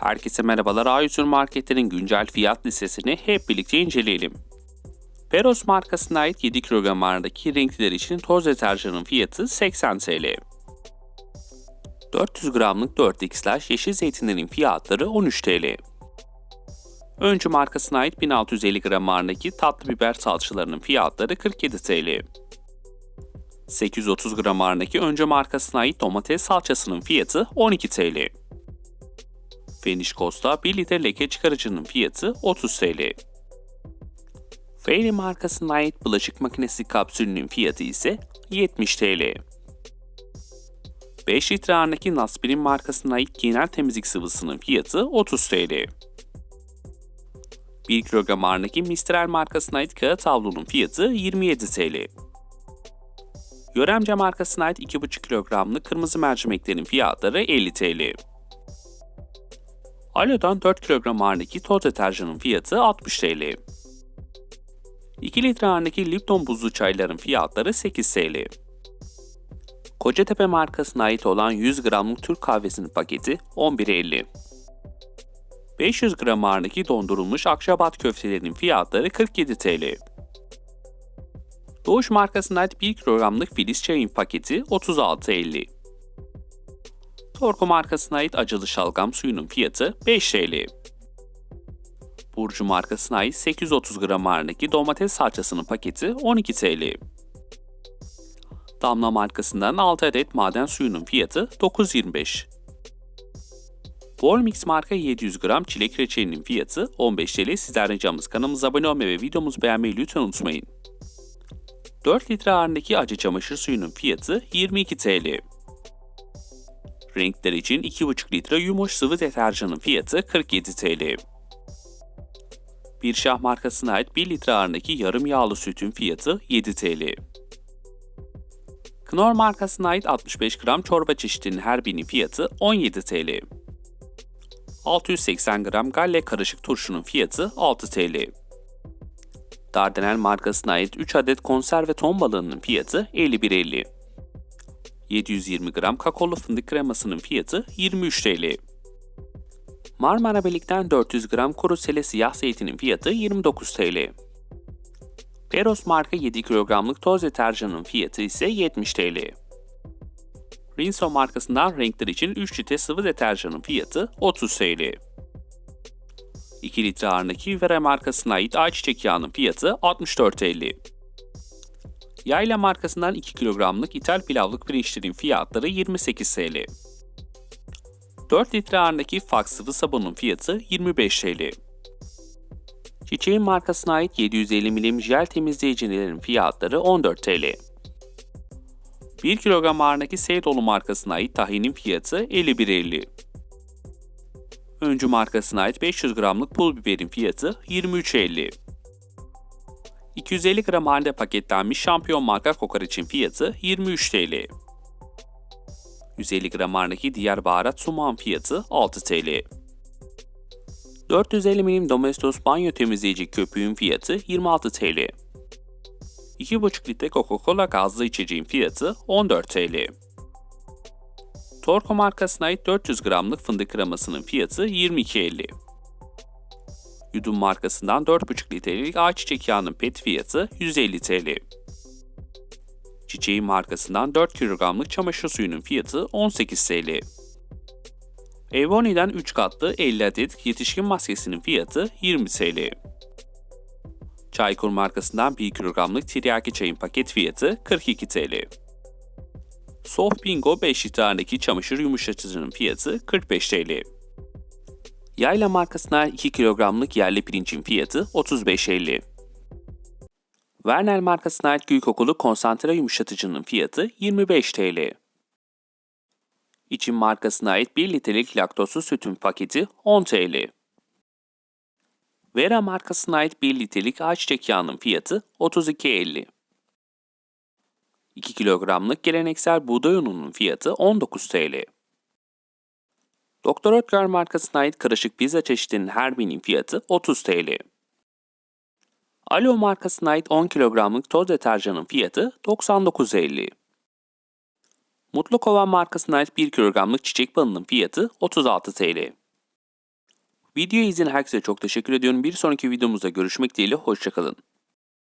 Herkese merhabalar. A100 marketlerin güncel fiyat listesini hep birlikte inceleyelim. Peros markasına ait 7 kilogram ağırlığındaki renkliler için toz deterjanın fiyatı 80 TL. 400 gramlık 4x'ler yeşil zeytinlerin fiyatları 13 TL. Öncü markasına ait 1650 gram ağırlığındaki tatlı biber salçalarının fiyatları 47 TL. 830 gram ağırlığındaki Öncü markasına ait domates salçasının fiyatı 12 TL. Finish Costa 1 litre leke çıkarıcının fiyatı 30 TL. Fairy markasına ait bulaşık makinesi kapsülünün fiyatı ise 70 TL. 5 litre ağırlığındaki Naspirin markasına ait genel temizlik sıvısının fiyatı 30 TL. 1 kilogram ağırlığındaki Mistral markasına ait kağıt havlunun fiyatı 27 TL. Yöremce markasına ait 2,5 kilogramlık kırmızı mercimeklerin fiyatları 50 TL. Alo'dan 4 kilogram ağırlığındaki toz deterjanın fiyatı 60 TL. 2 litre ağırlığındaki Lipton buzlu çayların fiyatları 8 TL. Kocatepe markasına ait olan 100 gramlık Türk kahvesinin paketi 11.50. 500 gram ağırlığındaki dondurulmuş akşabat köftelerinin fiyatları 47 TL. Doğuş markasına ait 1 kilogramlık Filiz çayın paketi 36.50. Torku markasına ait acılı şalgam suyunun fiyatı 5 TL. Burcu markasına ait 830 gram ağırlığındaki domates salçasının paketi 12 TL. Damla markasından 6 adet maden suyunun fiyatı 9.25. Volmix marka 700 gram çilek reçelinin fiyatı 15 TL. Sizden ricamız kanalımıza abone olmayı ve videomuzu beğenmeyi lütfen unutmayın. 4 litre ağırlığındaki acı çamaşır suyunun fiyatı 22 TL. Renkler için 2,5 litre yumuş sıvı deterjanın fiyatı 47 TL. Bir şah markasına ait 1 litre ağırlığındaki yarım yağlı sütün fiyatı 7 TL. Knorr markasına ait 65 gram çorba çeşidinin her birinin fiyatı 17 TL. 680 gram galle karışık turşunun fiyatı 6 TL. Dardanel markasına ait 3 adet konserve ton balığının fiyatı 51.50. 720 gram kakaolu fındık kremasının fiyatı 23 TL. Marmara Belik'ten 400 gram kuru sele siyah zeytinin fiyatı 29 TL. Peros marka 7 kilogramlık toz deterjanın fiyatı ise 70 TL. Rinso markasından renkler için 3 litre sıvı deterjanın fiyatı 30 TL. 2 litre ağırlığındaki Vera markasına ait ayçiçek yağının fiyatı 64 TL. Yayla markasından 2 kilogramlık ithal pilavlık pirinçlerin fiyatları 28 TL. 4 litre ağırlığındaki Fox sıvı sabunun fiyatı 25 TL. Çiçeğin markasına ait 750 milim jel temizleyicilerin fiyatları 14 TL. 1 kilogram ağırlığındaki Seydoğlu markasına ait tahinin fiyatı 51.50. Öncü markasına ait 500 gramlık pul biberin fiyatı 23.50. 250 gram halinde paketlenmiş şampiyon marka kokoreçin fiyatı 23 TL. 150 gram ağırlığındaki diğer baharat sumağın fiyatı 6 TL. 450 milim Domestos banyo temizleyici köpüğün fiyatı 26 TL. 2,5 litre Coca-Cola gazlı içeceğin fiyatı 14 TL. Torco markasına ait 400 gramlık fındık kremasının fiyatı 22.50. Yudum markasından 4,5 litrelik ayçiçek yağının pet fiyatı 150 TL. Çiçeğin markasından 4 kilogramlık çamaşır suyunun fiyatı 18 TL. Evoni'den 3 katlı 50 adet yetişkin maskesinin fiyatı 20 TL. Çaykur markasından 1 kilogramlık tiryaki çayın paket fiyatı 42 TL. Soft Bingo 5 litrendeki çamaşır yumuşatıcının fiyatı 45 TL. Yayla markasına 2 kilogramlık yerli pirincin fiyatı 35.50. Vernel markasına ait gül kokulu konsantre yumuşatıcının fiyatı 25 TL. İçin markasına ait 1 litrelik laktozsuz sütün paketi 10 TL. Vera markasına ait 1 litrelik ayçiçek yağının fiyatı 32.50. 2 kilogramlık geleneksel buğday ununun fiyatı 19 TL. Doktor Oetker markasına ait karışık pizza çeşidinin her birinin fiyatı 30 TL. Alo markasına ait 10 kilogramlık toz deterjanın fiyatı 99.50. Mutlu Kovan markasına ait 1 kilogramlık çiçek balının fiyatı 36 TL. Videoyu izleyen herkese çok teşekkür ediyorum. Bir sonraki videomuzda görüşmek dileğiyle. Hoşçakalın.